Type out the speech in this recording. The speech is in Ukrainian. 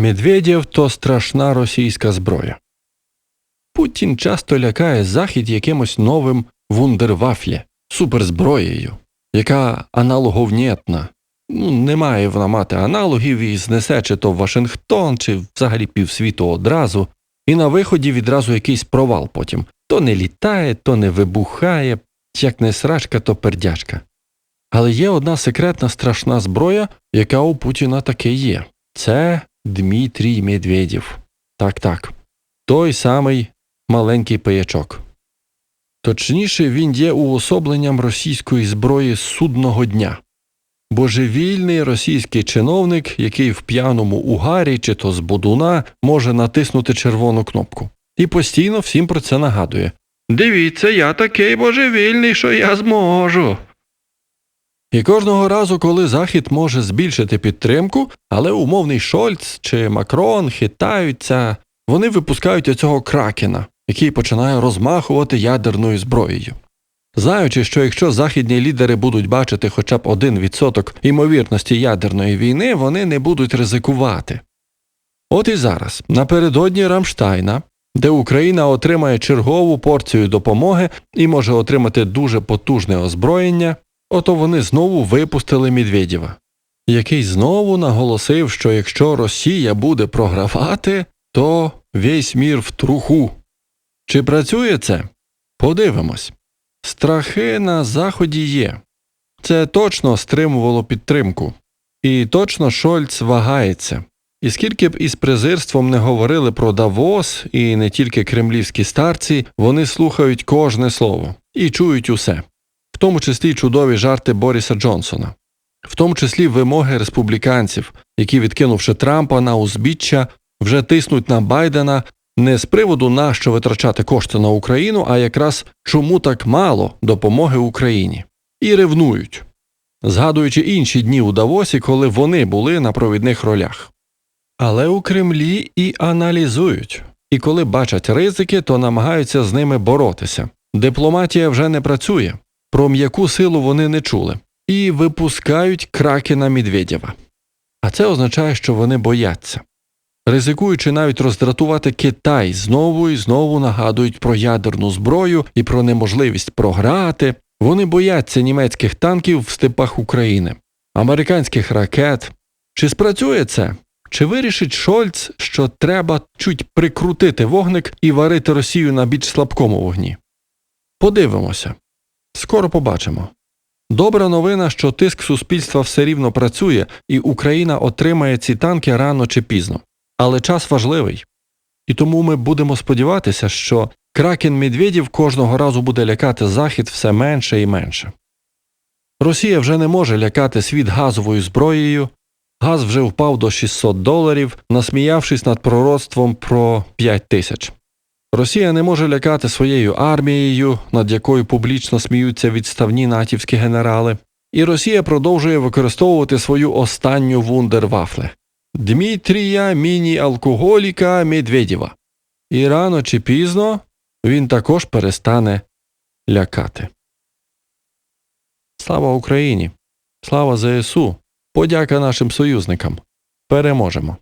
Медведєв то страшна російська зброя. Путін часто лякає Захід якимось новим вундервафлє, суперзброєю, яка аналоговнєтна. Ну, немає вона мати аналогів і знесе чи то Вашингтон, чи взагалі півсвіту одразу, і на виході відразу якийсь провал потім. То не літає, то не вибухає, як не срачка, то пердячка. Але є одна секретна страшна зброя, яка у Путіна таки є. Це Дмитрій Медведєв. Так, так. Той самий маленький пиячок. Точніше, він є уособленням російської зброї судного дня. Божевільний російський чиновник, який в п'яному угарі чи то з бодуна може натиснути червону кнопку. І постійно всім про це нагадує. Дивіться, я такий божевільний, що я зможу. І кожного разу, коли Захід може збільшити підтримку, але умовний Шольц чи Макрон хитаються, вони випускають оцього кракена, який починає розмахувати ядерною зброєю. Знаючи, що якщо західні лідери будуть бачити хоча б один відсоток імовірності ядерної війни, вони не будуть ризикувати. От і зараз, напередодні Рамштайна, де Україна отримає чергову порцію допомоги і може отримати дуже потужне озброєння, ото вони знову випустили Медведєва, який знову наголосив, що якщо Росія буде програвати, то весь мір в труху. Чи працює це? Подивимось. Страхи на Заході є. Це точно стримувало підтримку. І точно Шольц вагається. І скільки б із презирством не говорили про Давос і не тільки кремлівські старці, вони слухають кожне слово і чують усе, тому числі чудові жарти Боріса Джонсона, в тому числі вимоги республіканців, які, відкинувши Трампа на узбіччя, вже тиснуть на Байдена не з приводу нащо витрачати кошти на Україну, а якраз чому так мало допомоги Україні, і ревнують, згадуючи інші дні у Давосі, коли вони були на провідних ролях. Але у Кремлі і аналізують, і коли бачать ризики, то намагаються з ними боротися. Дипломатія вже не працює, про м'яку силу вони не чули, і випускають кракена Медведєва. А це означає, що вони бояться. Ризикуючи навіть роздратувати Китай, знову і знову нагадують про ядерну зброю і про неможливість програти. Вони бояться німецьких танків в степах України, американських ракет. Чи спрацює це? Чи вирішить Шольц, що треба чуть прикрутити вогник і варити Росію на більш слабкому вогні? Подивимося. Скоро побачимо. Добра новина, що тиск суспільства все рівно працює, і Україна отримає ці танки рано чи пізно. Але час важливий. І тому ми будемо сподіватися, що кракен Медведів кожного разу буде лякати Захід все менше і менше. Росія вже не може лякати світ газовою зброєю, газ вже впав до 600 доларів, насміявшись над пророцтвом про 5 тисяч. Росія не може лякати своєю армією, над якою публічно сміються відставні натівські генерали, і Росія продовжує використовувати свою останню вундервафле Дмитрія міні-алкоголіка Медведєва. І рано чи пізно він також перестане лякати. Слава Україні! Слава ЗСУ! Подяка нашим союзникам! Переможемо!